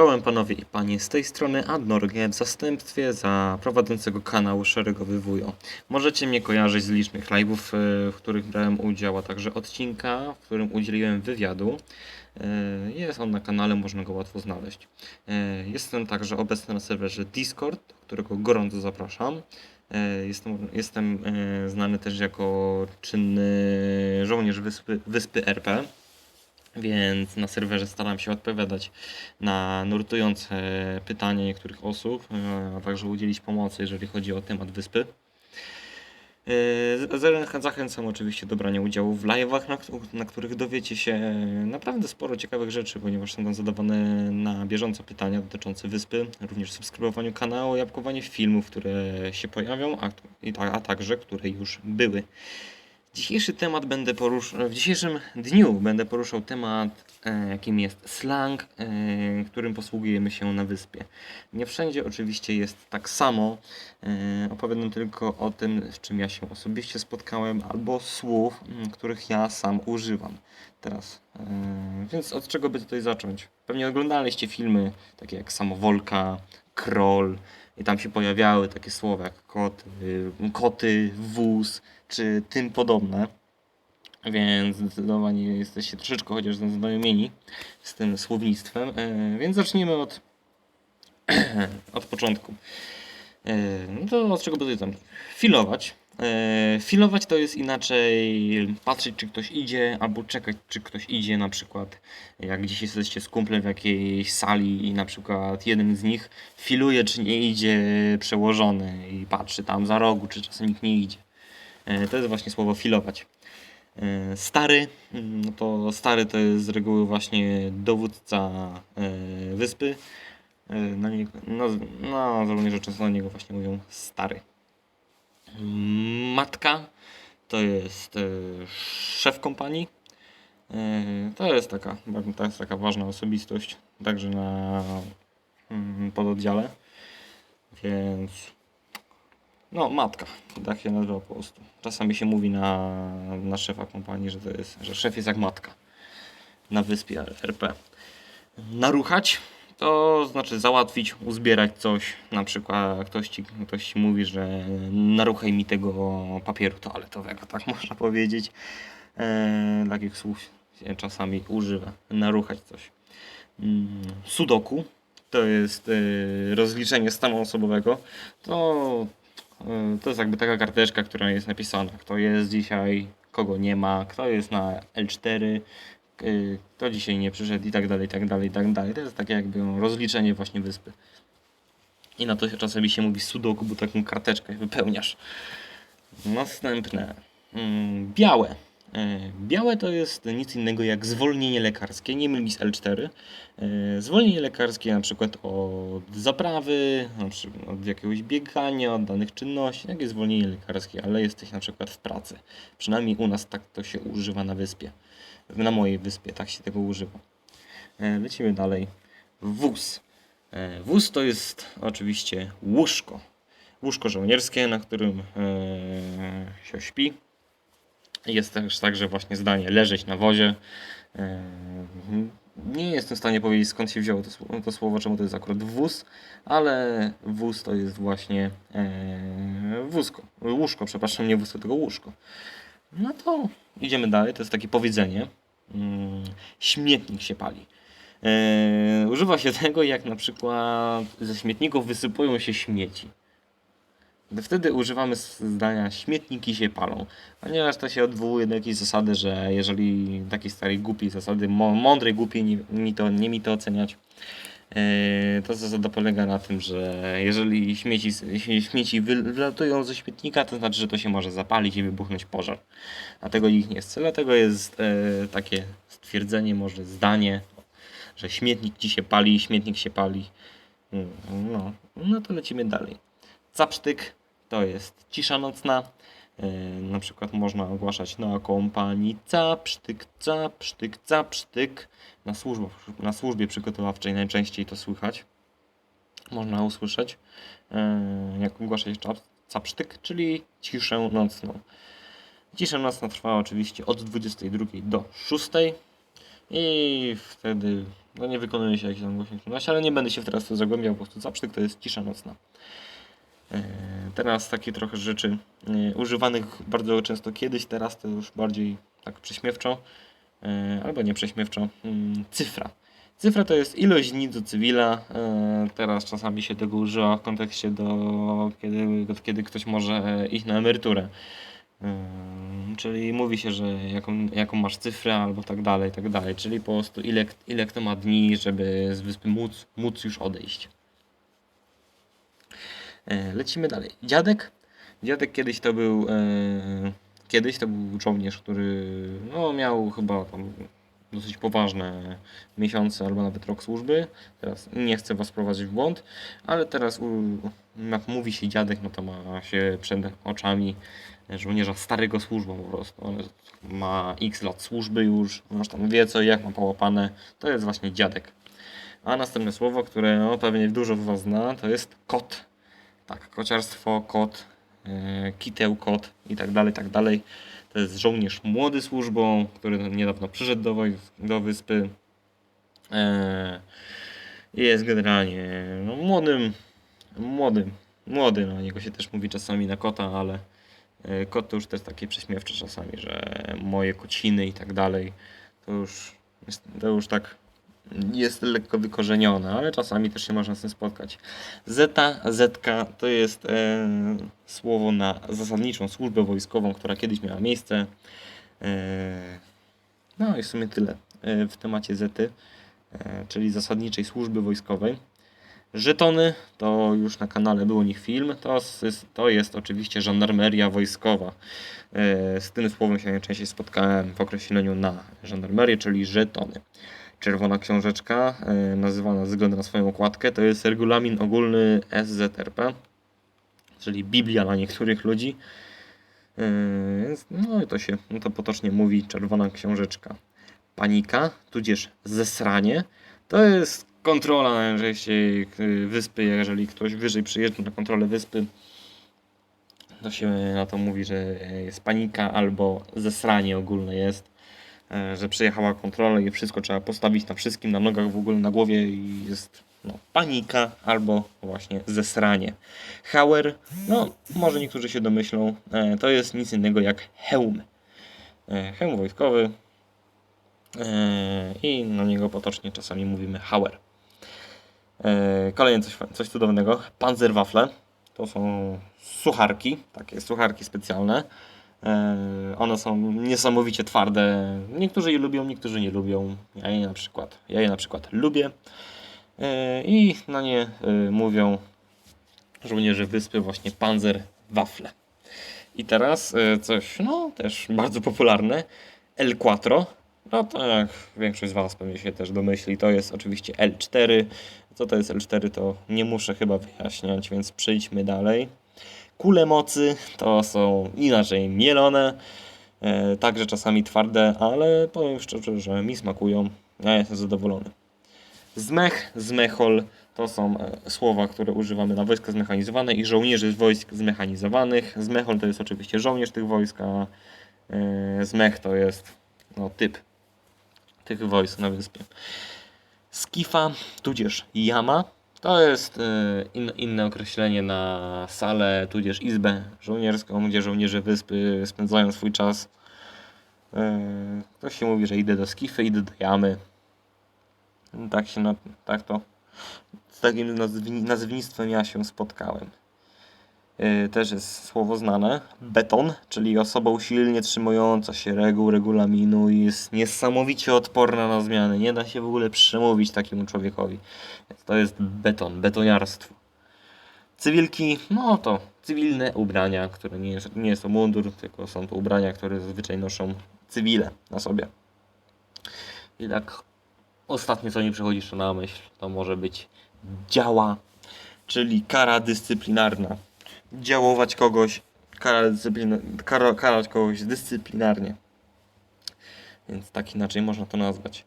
Czołem panowie i panie, z tej strony Adnorgie w zastępstwie za prowadzącego kanału Szeregowy Wujo. Możecie mnie kojarzyć z licznych live'ów, e, w których brałem udział, a także odcinka, w którym udzieliłem wywiadu. E, Jest on na kanale, można go łatwo znaleźć. E, Jestem także obecny na serwerze Discord, którego gorąco zapraszam. Jestem, jestem znany też jako czynny żołnierz wyspy, wyspy RP. Więc na serwerze staram się odpowiadać na nurtujące pytania niektórych osób, e, a także udzielić pomocy, jeżeli chodzi o temat wyspy. E, Zachęcam oczywiście do brania udziału w live'ach, na, na których dowiecie się naprawdę sporo ciekawych rzeczy, ponieważ są tam zadawane na bieżąco pytania dotyczące wyspy, również subskrybowaniu kanału i apkowanie filmów, które się pojawią, a, a także które już były. Dzisiejszy temat będę poruszał, w dzisiejszym dniu będę poruszał temat, e, jakim jest slang, e, którym posługujemy się na wyspie. Nie wszędzie oczywiście jest tak samo. E, opowiadam tylko o tym, z czym ja się osobiście spotkałem, albo słów, których ja sam używam teraz. Więc od czego by tutaj zacząć? Pewnie oglądaliście filmy takie jak Samowolka, Kroll i tam się pojawiały takie słowa jak koty, koty wóz czy tym podobne. Więc zdecydowanie jesteście troszeczkę chociaż zaznajomieni z tym słownictwem. E, więc zacznijmy od, od początku. E, no to od czego by tam? Filować. E, filować to jest inaczej patrzeć, czy ktoś idzie, albo czekać, czy ktoś idzie. Na przykład, jak gdzieś jesteście z kumplem w jakiejś sali i na przykład jeden z nich filuje, czy nie idzie przełożony i patrzy tam za rogu, czy czasem nikt nie idzie. E, To jest właśnie słowo filować. E, Stary, no to stary to jest z reguły właśnie dowódca wyspy. Na, niego, na, na żołnierze często na niego właśnie mówią stary. Mm, Matka to jest e, szef kompanii. E, To jest taka, to jest taka ważna osobistość, także na mm, pododdziale. Więc no, matka, tak się nazywa po prostu. Czasami się mówi na, na szefa kompanii, że to jest, że szef jest jak matka na wyspie RP. Naruchać to znaczy załatwić, uzbierać coś. Na przykład ktoś ci, ktoś ci mówi, że naruchaj mi tego papieru toaletowego, tak można powiedzieć. E, takich słów się czasami używa. Naruchać coś. Mm, Sudoku to jest e, rozliczenie stanu osobowego. To E, To jest jakby taka karteczka, która jest napisana, kto jest dzisiaj, kogo nie ma, kto jest na L4, k- kto dzisiaj nie przyszedł i tak dalej, i tak dalej, i tak dalej. To jest takie jakby rozliczenie właśnie wyspy. I na to się czasami się mówi sudoku, bo taką karteczkę wypełniasz. Następne. Mm, Białe. E, Białe to jest nic innego jak zwolnienie lekarskie, nie mylić z L4. E, Zwolnienie lekarskie na przykład od zaprawy, od jakiegoś biegania, od danych czynności, takie zwolnienie lekarskie, ale jesteś na przykład w pracy. Przynajmniej u nas tak to się używa na wyspie. Na mojej wyspie tak się tego używa. E, Lecimy dalej. Wóz. Wóz to jest oczywiście łóżko. Łóżko żołnierskie, na którym się śpi. Jest też także właśnie zdanie leżeć na wozie. E, Nie jestem w stanie powiedzieć skąd się wzięło to, to słowo, czemu to jest akurat wóz, ale wóz to jest właśnie e, wózko, łóżko, przepraszam, nie wózko, tylko łóżko. No to idziemy dalej, to jest takie powiedzenie. Mm, Śmietnik się pali. Używa się tego, jak na przykład ze śmietników wysypują się śmieci. Wtedy używamy zdania śmietniki się palą, ponieważ to się odwołuje do jakiejś zasady, że jeżeli takiej starej głupiej zasady, mądrej głupiej, nie, mi to, nie mi to oceniać, e, to zasada polega na tym, że jeżeli śmieci, śmieci wy- wylatują ze śmietnika, to znaczy, że to się może zapalić i wybuchnąć pożar. A tego nikt nie chce, dlatego jest e, takie stwierdzenie, może zdanie, że śmietnik ci się pali, śmietnik się pali. Mm, No, no to lecimy dalej. Capsztyk to jest cisza nocna. E, Na przykład można ogłaszać na kompanii capsztyk, capsztyk, capsztyk. Na, służbie, na służbie przygotowawczej najczęściej to słychać. Można usłyszeć, e, jak ogłaszać czap- capsztyk, czyli ciszę nocną. Cisza nocna trwa oczywiście od 22 do 6. i wtedy no nie wykonuje się jakiś tam czynności, ale nie będę się teraz w to zagłębiał, po prostu zaprztyk to jest cisza nocna. E, Teraz takie trochę rzeczy e, używanych bardzo często kiedyś, teraz to już bardziej tak prześmiewczo, e, albo nie prześmiewczo, mm, cyfra. Cyfra to jest ilość dni do cywila. Teraz czasami się tego używa w kontekście do kiedy, kiedy ktoś może iść na emeryturę. Czyli mówi się, że jaką, jaką masz cyfrę albo tak dalej, tak dalej. Czyli po prostu ile, ile kto ma dni, żeby z wyspy móc, móc już odejść. E, Lecimy dalej. Dziadek. Dziadek kiedyś to był e, kiedyś to był żołnierz, który no, miał chyba tam dosyć poważne miesiące albo nawet rok służby. Teraz nie chcę was prowadzić w błąd, ale teraz jak mówi się dziadek, no to ma się przed oczami żołnierza starego służbą po prostu. On ma x lat służby już, już tam wie co i jak ma połapane. To jest właśnie dziadek. A następne słowo, które no, pewnie dużo z was zna, to jest kot. Tak, kociarstwo, kot, e, kiteł, kot i tak dalej, tak dalej. To jest żołnierz młody służbą, który niedawno przyszedł do, do wyspy. E, jest generalnie no, młodym, młodym, młody, no niego się też mówi czasami na kota, ale e, kot to już też takie prześmiewcze czasami, że moje kociny i tak dalej, to już, to już tak jest lekko wykorzenione, ale czasami też się można z tym spotkać. Zeta, zetka to jest e, słowo na zasadniczą służbę wojskową, która kiedyś miała miejsce. E, no i w sumie tyle e, w temacie zety, e, czyli zasadniczej służby wojskowej. Żetony, to już na kanale był o nich film, to jest, to jest oczywiście żandarmeria wojskowa. E, Z tym słowem się najczęściej spotkałem w określeniu na żandarmerię, czyli żetony. Czerwona książeczka, e, nazywana ze na swoją okładkę, to jest regulamin ogólny SZRP, czyli Biblia dla niektórych ludzi. E, no i to się no to potocznie mówi czerwona książeczka. Panika, tudzież zesranie, to jest kontrola najczęściej y, wyspy, jeżeli ktoś wyżej przyjeżdża na kontrolę wyspy, to się na to mówi, że jest panika albo zesranie ogólne jest, e, że przyjechała kontrola i wszystko trzeba postawić na wszystkim, na nogach w ogóle, na głowie i jest no, panika albo właśnie zesranie. Hauer, no może niektórzy się domyślą, e, to jest nic innego jak hełm. E, Hełm wojskowy e, i na niego potocznie czasami mówimy hauer. E, Kolejne coś, coś cudownego. Panzerwafle. To są sucharki, takie sucharki specjalne. E, One są niesamowicie twarde. Niektórzy je lubią, niektórzy nie lubią. Ja je na przykład, ja je na przykład lubię. E, I na nie e, mówią żołnierze wyspy właśnie Panzerwafle. I teraz coś, no też bardzo popularne. El Quattro. No to jak większość z Was pewnie się też domyśli, to jest oczywiście L4. Co to jest L4, to nie muszę chyba wyjaśniać, więc przejdźmy dalej. Kule mocy to są inaczej mielone, e, także czasami twarde, ale powiem szczerze, że mi smakują. Ja jestem zadowolony. Zmech, zmechol to są e, słowa, które używamy na wojska zmechanizowane i żołnierzy z wojsk zmechanizowanych. Zmechol to jest oczywiście żołnierz tych wojsk, a e, zmech to jest no, typ tych wojsk na wyspie. Skifa, tudzież jama, to jest e, in, inne określenie na salę, tudzież izbę żołnierską, gdzie żołnierze wyspy spędzają swój czas. Ktoś się mówi, że idę do skify, idę do jamy. Tak się tak to z takim nazwnictwem ja się spotkałem. Yy, też jest słowo znane. Beton, czyli osoba usilnie trzymująca się reguł, regulaminu i jest niesamowicie odporna na zmiany. Nie da się w ogóle przemówić takiemu człowiekowi. Więc to jest beton, betoniarstwo. Cywilki, no to cywilne ubrania, które nie nie to mundur, tylko są to ubrania, które zazwyczaj noszą cywile na sobie. I tak ostatnie co mi przychodzi na myśl, to może być działa, czyli kara dyscyplinarna. Działować kogoś, kara dyscyplina, kara, karać kogoś dyscyplinarnie. Więc tak inaczej można to nazwać.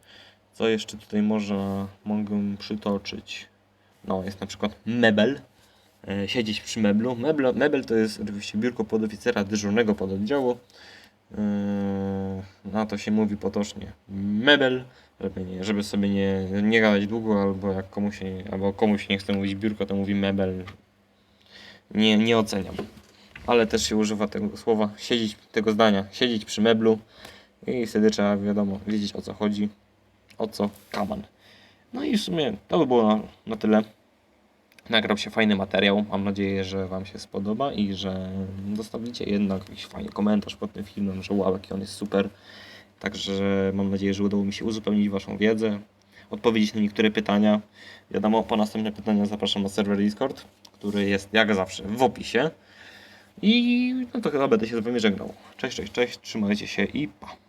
Co jeszcze tutaj można, mogę przytoczyć? No, jest na przykład mebel. E, siedzieć przy meblu. Mebel, mebel to jest oczywiście biurko podoficera dyżurnego pododdziału. Yy, na to się mówi potocznie mebel, żeby, nie, żeby sobie nie, nie gadać długo, albo jak komuś, albo komuś nie chce mówić biurko, to mówi mebel. Nie, nie oceniam. Ale też się używa tego słowa, siedzieć, tego zdania, siedzieć przy meblu i wtedy trzeba, wiadomo, wiedzieć o co chodzi, o co kaman. No i w sumie to by było na, na tyle. Nagrał się fajny materiał. Mam nadzieję, że Wam się spodoba i że zostawicie jednak jakiś fajny komentarz pod tym filmem, że wow, jaki on jest super. Także mam nadzieję, że udało mi się uzupełnić Waszą wiedzę, odpowiedzieć na niektóre pytania. Wiadomo, po następne pytania zapraszam na serwer Discord, który jest jak zawsze w opisie. I no to chyba będę się z Wami żegnał. Cześć, cześć, cześć, trzymajcie się i pa.